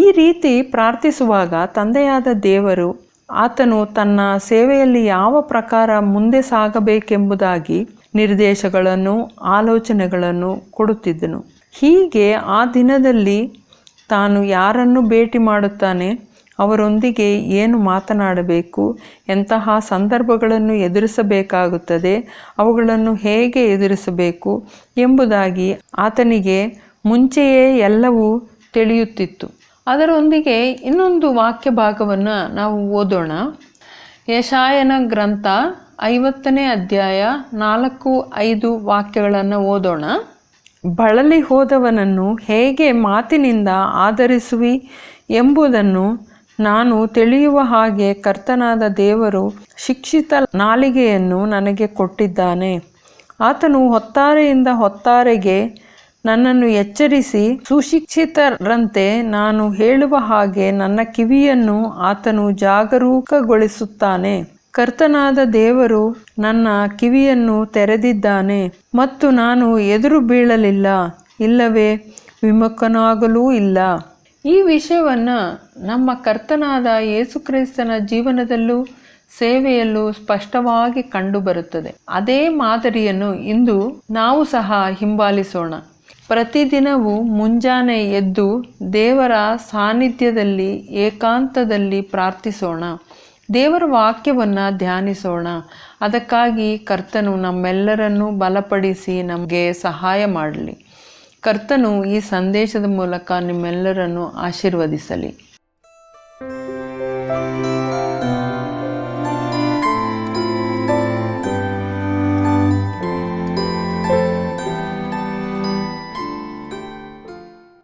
ಈ ರೀತಿ ಪ್ರಾರ್ಥಿಸುವಾಗ ತಂದೆಯಾದ ದೇವರು ಆತನು ತನ್ನ ಸೇವೆಯಲ್ಲಿ ಯಾವ ಪ್ರಕಾರ ಮುಂದೆ ಸಾಗಬೇಕೆಂಬುದಾಗಿ ನಿರ್ದೇಶಗಳನ್ನು, ಆಲೋಚನೆಗಳನ್ನು ಕೊಡುತ್ತಿದ್ದನು. ಹೀಗೆ ಆ ದಿನದಲ್ಲಿ ತಾನು ಯಾರನ್ನು ಭೇಟಿ ಮಾಡುತ್ತಾನೆ, ಅವರೊಂದಿಗೆ ಏನು ಮಾತನಾಡಬೇಕು, ಎಂತಹ ಸಂದರ್ಭಗಳನ್ನು ಎದುರಿಸಬೇಕಾಗುತ್ತದೆ, ಅವುಗಳನ್ನು ಹೇಗೆ ಎದುರಿಸಬೇಕು ಎಂಬುದಾಗಿ ಆತನಿಗೆ ಮುಂಚೆಯೇ ಎಲ್ಲವೂ ತಿಳಿಯುತ್ತಿತ್ತು. ಅದರೊಂದಿಗೆ ಇನ್ನೊಂದು ವಾಕ್ಯ ಭಾಗವನ್ನು ನಾವು ಓದೋಣ. ಯಶಾಯನ ಗ್ರಂಥ ಐವತ್ತನೇ ಅಧ್ಯಾಯ ನಾಲ್ಕು ಐದು ವಾಕ್ಯಗಳನ್ನು ಓದೋಣ. ಬಳಲಿ ಹೋದವನನ್ನು ಹೇಗೆ ಮಾತಿನಿಂದ ಆಧರಿಸುವಿ ಎಂಬುದನ್ನು ನಾನು ತಿಳಿಯುವ ಹಾಗೆ ಕರ್ತನಾದ ದೇವರು ಶಿಕ್ಷಿತ ನಾಲಿಗೆಯನ್ನು ನನಗೆ ಕೊಟ್ಟಿದ್ದಾನೆ. ಆತನು ಹೊತ್ತಾರೆಯಿಂದ ಹೊತ್ತಾರೆಗೆ ನನ್ನನ್ನು ಎಚ್ಚರಿಸಿ ಸುಶಿಕ್ಷಿತರಂತೆ ನಾನು ಹೇಳುವ ಹಾಗೆ ನನ್ನ ಕಿವಿಯನ್ನು ಆತನು ಜಾಗರೂಕಗೊಳಿಸುತ್ತಾನೆ. ಕರ್ತನಾದ ದೇವರು ನನ್ನ ಕಿವಿಯನ್ನು ತೆರೆದಿದ್ದಾನೆ ಮತ್ತು ನಾನು ಎದುರು ಬೀಳಲಿಲ್ಲ, ಇಲ್ಲವೇ ವಿಮುಖನಾಗಲೂ ಇಲ್ಲ. ಈ ವಿಷಯವನ್ನು ನಮ್ಮ ಕರ್ತನಾದ ಯೇಸುಕ್ರಿಸ್ತನ ಜೀವನದಲ್ಲೂ ಸೇವೆಯಲ್ಲೂ ಸ್ಪಷ್ಟವಾಗಿ ಕಂಡುಬರುತ್ತದೆ. ಅದೇ ಮಾದರಿಯನ್ನು ಇಂದು ನಾವು ಸಹ ಹಿಂಬಾಲಿಸೋಣ. ಪ್ರತಿದಿನವೂ ಮುಂಜಾನೆ ಎದ್ದು ದೇವರ ಸಾನ್ನಿಧ್ಯದಲ್ಲಿ, ಏಕಾಂತದಲ್ಲಿ ಪ್ರಾರ್ಥಿಸೋಣ. ದೇವರ ವಾಕ್ಯವನ್ನು ಧ್ಯಾನಿಸೋಣ. ಅದಕ್ಕಾಗಿ ಕರ್ತನು ನಮ್ಮೆಲ್ಲರನ್ನೂ ಬಲಪಡಿಸಿ ನಮಗೆ ಸಹಾಯ ಮಾಡಲಿ. ಕರ್ತನು ಈ ಸಂದೇಶದ ಮೂಲಕ ನಿಮ್ಮೆಲ್ಲರನ್ನು ಆಶೀರ್ವದಿಸಲಿ.